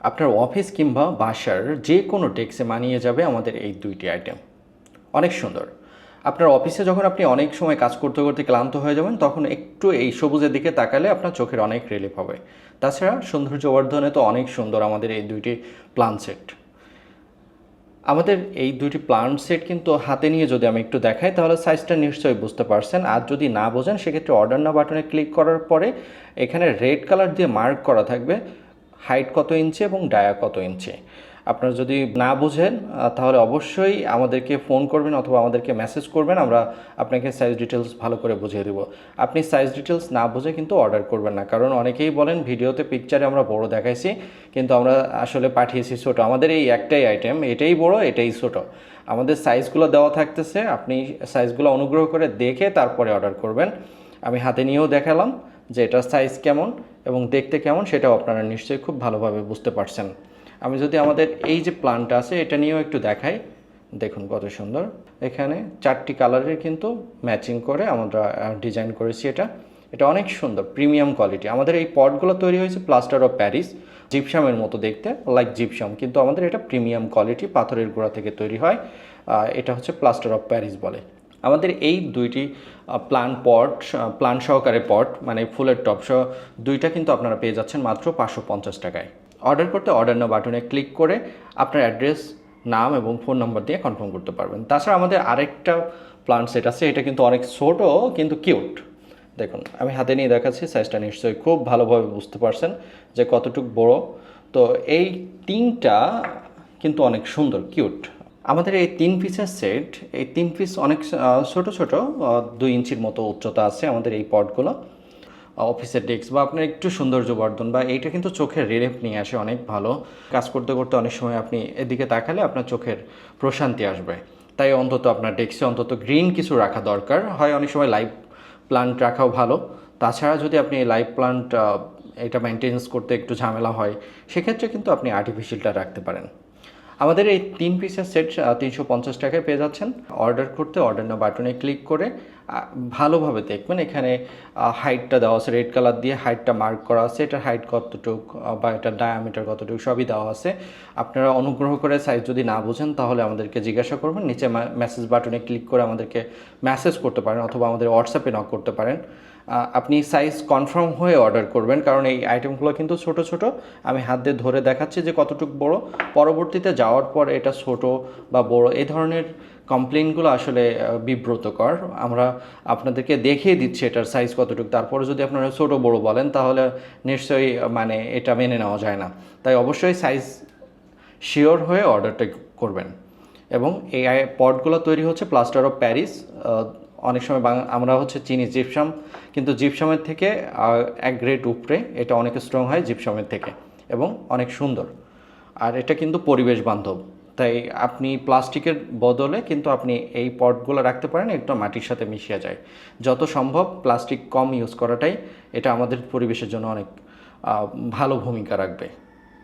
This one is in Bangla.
আপনার অফিস কিংবা বাসার যে কোনো ডেস্কে মানিয়ে যাবে আমাদের এই দুইটি আইটেম। অনেক সুন্দর। আপনার অফিসে যখন আপনি অনেক সময় কাজ করতে করতে ক্লান্ত হয়ে যাবেন, তখন একটু এই সবুজের দিকে তাকালে আপনার চোখের অনেক রিলিফ হবে। তাছাড়া সৌন্দর্যবর্ধনে তো অনেক সুন্দর আমাদের এই দুইটি প্লান সেট আমাদের এই দুইটি প্লান্ট সেট কিন্তু হাতে নিয়ে যদি আমি একটু দেখাই, তাহলে সাইজটা নিশ্চয়ই বুঝতে পারছেন। আর যদি না বোঝেন, সেক্ষেত্রে অর্ডার না বাটনে ক্লিক করার পরে এখানে রেড কালার দিয়ে মার্ক করা থাকবে। হাইট কত ইঞ্চি এবং ডায়া কত ইঞ্চি। আপনারা যদি না বুঝেন তাহলে অবশ্যই আমাদেরকে ফোন করবেন অথবা আমাদেরকে মেসেজ করবেন, আমরা আপনাকে সাইজ ডিটেলস ভালো করে বুঝিয়ে দেবো। আপনি সাইজ ডিটেলস না বুঝে কিন্তু অর্ডার করবেন না, কারণ অনেকেই বলেন, ভিডিওতে পিকচারে আমরা বড় দেখাইছি, কিন্তু আমরা আসলে পাঠিয়েছি ছোটো। আমাদের এই একটাই আইটেম এটাই বড়, এটাই ছোটো। আমাদের সাইজগুলো দেওয়া থাকতেছে, আপনি সাইজগুলো অনুগ্রহ করে দেখে তারপরে অর্ডার করবেন। আমি হাতে নিয়েও দেখালাম। যে এটার সাইজ কেমন এবং দেখতে কেমন সেটাও আপনারা নিশ্চয়ই খুব ভালোভাবে বুঝতে পারছেন। আমি যদি আমাদের এই যে প্লান্টটা আছে, এটা নিয়েও একটু দেখাই। দেখুন কত সুন্দর। এখানে চারটি কালারের কিন্তু ম্যাচিং করে আমরা ডিজাইন করেছি এটা। এটা অনেক সুন্দর প্রিমিয়াম কোয়ালিটি আমাদের এই পটগুলো তৈরি হয়েছে প্লাস্টার অফ প্যারিস জিপসামের মতো দেখতে লাইক জিপসাম কিন্তু আমাদের এটা প্রিমিয়াম কোয়ালিটি পাথরের গোড়া থেকে তৈরি হয়। এটা হচ্ছে প্লাস্টার অফ প্যারিস বলে। আমাদের এই দুইটি প্লান পট প্লান সহকারে পট মানে ফুলের টপ সহ, দুইটা কিন্তু আপনারা পেয়ে যাচ্ছেন মাত্র পাঁচশো পঞ্চাশ টাকায়। অর্ডার করতে অর্ডার নাও বাটনে ক্লিক করে আপনার অ্যাড্রেস নাম এবং ফোন নম্বর দিয়ে কনফার্ম করতে পারবেন। তাছাড়া আমাদের আরেকটা প্লান সেট আছে, এটা কিন্তু অনেক ছোটো, কিন্তু কিউট দেখুন, আমি হাতে নিয়ে দেখাচ্ছি সাইজটা নিশ্চয়ই খুব ভালোভাবে বুঝতে পারছেন যে কতটুক বড়। তো এই তিনটা কিন্তু অনেক সুন্দর কিউট আমাদের এই তিন পিসের সেট এই তিন পিস অনেক ছোট ছোট দুই ইঞ্চির মতো উচ্চতা আছে আমাদের এই পটগুলো। অফিসের ডেস্ক বা আপনার একটু সৌন্দর্য বর্ধন বা এইটা কিন্তু চোখের রিলিফ নিয়ে আসে, অনেক ভালো। কাজ করতে করতে অনেক সময় আপনি এদিকে তাকালে আপনার চোখের প্রশান্তি আসবে। তাই অন্তত আপনার ডেস্কে অন্তত গ্রিন কিছু রাখা দরকার। হয় অনেক সময় লাইভ প্লান্ট রাখাও ভালো। তাছাড়া যদি আপনি লাইভ প্লান্ট এটা মেনটেন্স করতে একটু ঝামেলা হয়, সেক্ষেত্রে কিন্তু আপনি আর্টিফিশিয়ালটা রাখতে পারেন। আমাদের এই তিন পিসের সেট তিনশো পঞ্চাশ টাকায় পেয়ে যাচ্ছেন। অর্ডার করতে, অর্ডার না বাটনে ক্লিক করে ভালোভাবে দেখবেন এখানে হাইটটা দেওয়া আছে, রেড কালার দিয়ে হাইটটা মার্ক করা আছে। এটার হাইট কতটুক বা এটার ডায়ামিটার কতটুকু, সবই দেওয়া আছে। আপনারা অনুগ্রহ করে সাইজ যদি না বোঝেন, তাহলে আমাদেরকে জিজ্ঞাসা করবেন। নিচে মেসেজ বাটনে ক্লিক করে আমাদেরকে মেসেজ করতে পারেন, অথবা আমাদের হোয়াটসঅ্যাপে নক করতে পারেন। আপনি সাইজ কনফার্ম হয়ে অর্ডার করবেন। কারণ এই আইটেমগুলো কিন্তু ছোট ছোট। আমি হাত দিয়ে ধরে দেখাচ্ছি যে কতটুকু বড়। পরবর্তীতে যাওয়ার পর এটা ছোট বা বড়, এই ধরনের কমপ্লেনগুলো আসলে বিব্রতকর। আমরা আপনাদেরকে দেখিয়ে দিচ্ছি এটার সাইজ কতটুকু। তারপরে যদি আপনারা ছোট, বড় বলেন, তাহলে নিশ্চয়ই মানে এটা মেনে নেওয়া যায় না। তাই অবশ্যই সাইজ শিওর হয়ে অর্ডারটা করবেন। এবং এই পটগুলো তৈরি হচ্ছে প্লাস্টার অফ প্যারিস অনেক সময় আমরা হচ্ছে চিনি জিপসাম কিন্তু জিপসামের থেকে এক গ্রেড উপরে এটা অনেক স্ট্রং হয় জিপসামের থেকে এবং অনেক সুন্দর। আর এটা কিন্তু পরিবেশ বান্ধব। তাই আপনি প্লাস্টিকের বদলে কিন্তু আপনি এই পটগুলো রাখতে পারেন একটু মাটির সাথে মিশিয়ে যায়। যত সম্ভব প্লাস্টিক কম ইউজ করাটাই এটা আমাদের পরিবেশের জন্য অনেক ভালো ভূমিকা রাখবে।